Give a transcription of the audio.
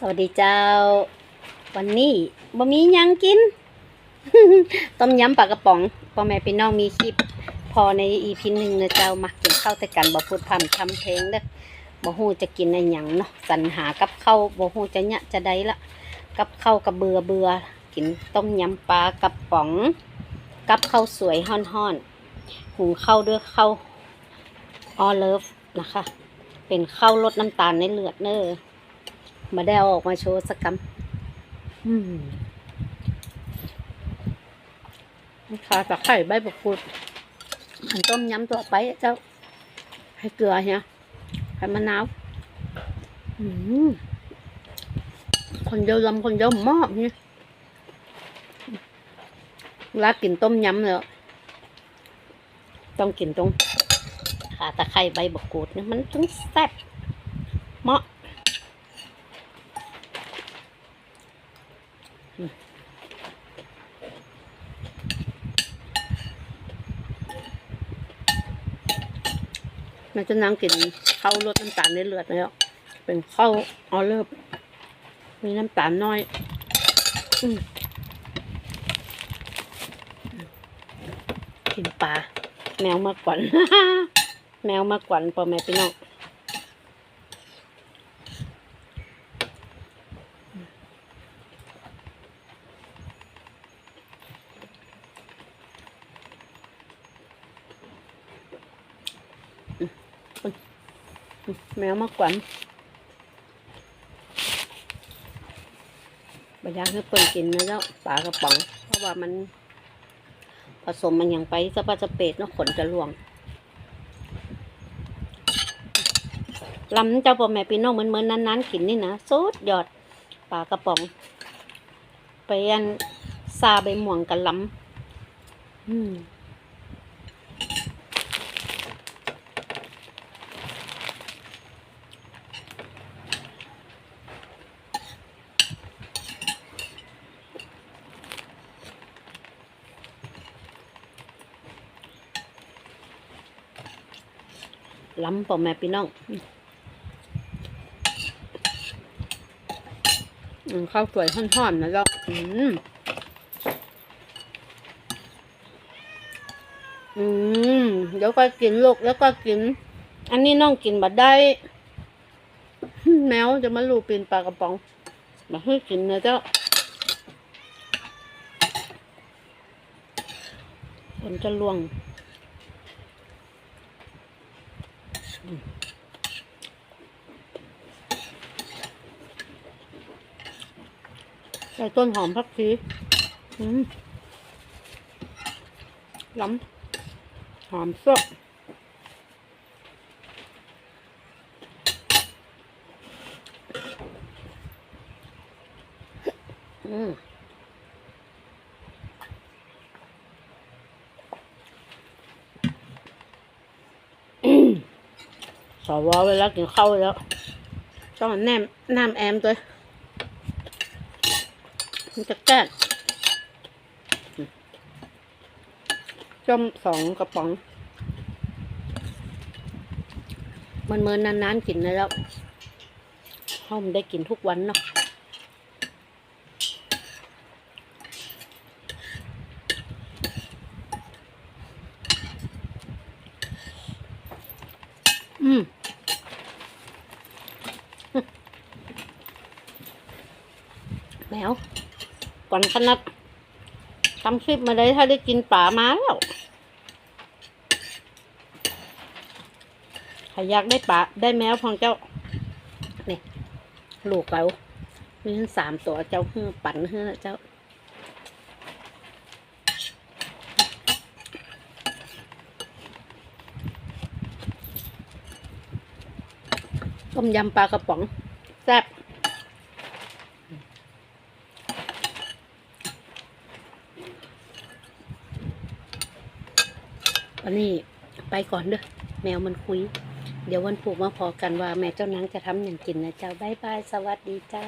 สวัสดีเจ้า วันนี้บ่มีหยังกิน ต้มยำปลากระป๋องพ่อแม่พี่น้องมีคลิป พอในอีพีหนึ่งนะเจ้ามากินข้าวแต่กันบ่พูดพร่ำทำเพลงเด้อบ่ฮู้จะกินอะไรหยังเนาะสรรหากับข้าวบ่ฮู้จะเนี่ยจะได้ละกับข้าวกับเบื่อเบื่อกินต้มยำปลากระป๋อง กับข้าวสวยฮ้อนๆหุงข้าวด้วยข้าวออเลิฟนะคะ เป็นข้าวลดน้ำตาลในเลือดเน้อ มาได้เอาออกมาโชว์สักกำอืมขาตะไคร่ใบบักกูดอันต้มยำตัวไปเจ้า ให้เกลือเนี่ยให้มะนาวอืมคนเดียวลำคนเดียวมอบเนี่ยเวลากินต้มยำเนี่ยต้องกินตรงขาตะไคร่ใบบักกูดเนี่ยมันถึงแซ่บเหมาะ มันจะนั่งกินข้าวลดน้ำตาลในเลือดแล้ว เป็นข้าวออเลิฟมีน้ำตาลน้อยอกินปลาแมวมากกว่าแมวมากกว่าพอแม่พี่น้อง แมวมากกว่าบอยากให้เปิ่นกินนะแล้วปลากระป๋อง เพราะว่ามัน ผสมมันอย่างไปสะปาสะเปดเนาะขนจะหลวงลำเจ้าพ่อแม่พี่น้องเหมือนเหมือนๆนั้นๆกินนี่นะสุดยอดปลากระป๋องไปอันซาใบม่วงกันลำอืม ล้ำพ่อแม่พี่น้องข้าวสวยห่อนๆนะเจ้าอืมอืมเดี๋ยวก็กินลูกแล้วก็กิน อันนี้น้องกินบัดได้ แมวจะมาลูปีนปลากระป๋องมาให้กินนะเจ้าคนจะล่วง ใส่ต้นหอมพักชีอืมล้ำหอมสดอืมสวเวลากินข้าวแล้วต้องแนมน้ำแอมตัว มันจะแก้จมสองกระป๋อง มันเมินนานๆกินนะแล้วห้อมนได้กินทุกวันเนาะอืมแมว ก่อนขนาดทำคลิปมาเลยถ้าได้กินป่ามาแล้วใครอยากได้ป่าได้แมวของเจ้า นี่ลูกเรามีทั้งสามตัวเจ้าเฮือปั่นเฮือเจ้าต้มยำปลากระป๋องแซ่บ วันนี้ไปก่อนเด้อแมวมันคุย เดี๋ยววันผูกมาพอกันว่าแม่เจ้านางจะทำอย่างกินนะเจ้าบายบายสวัสดีเจ้า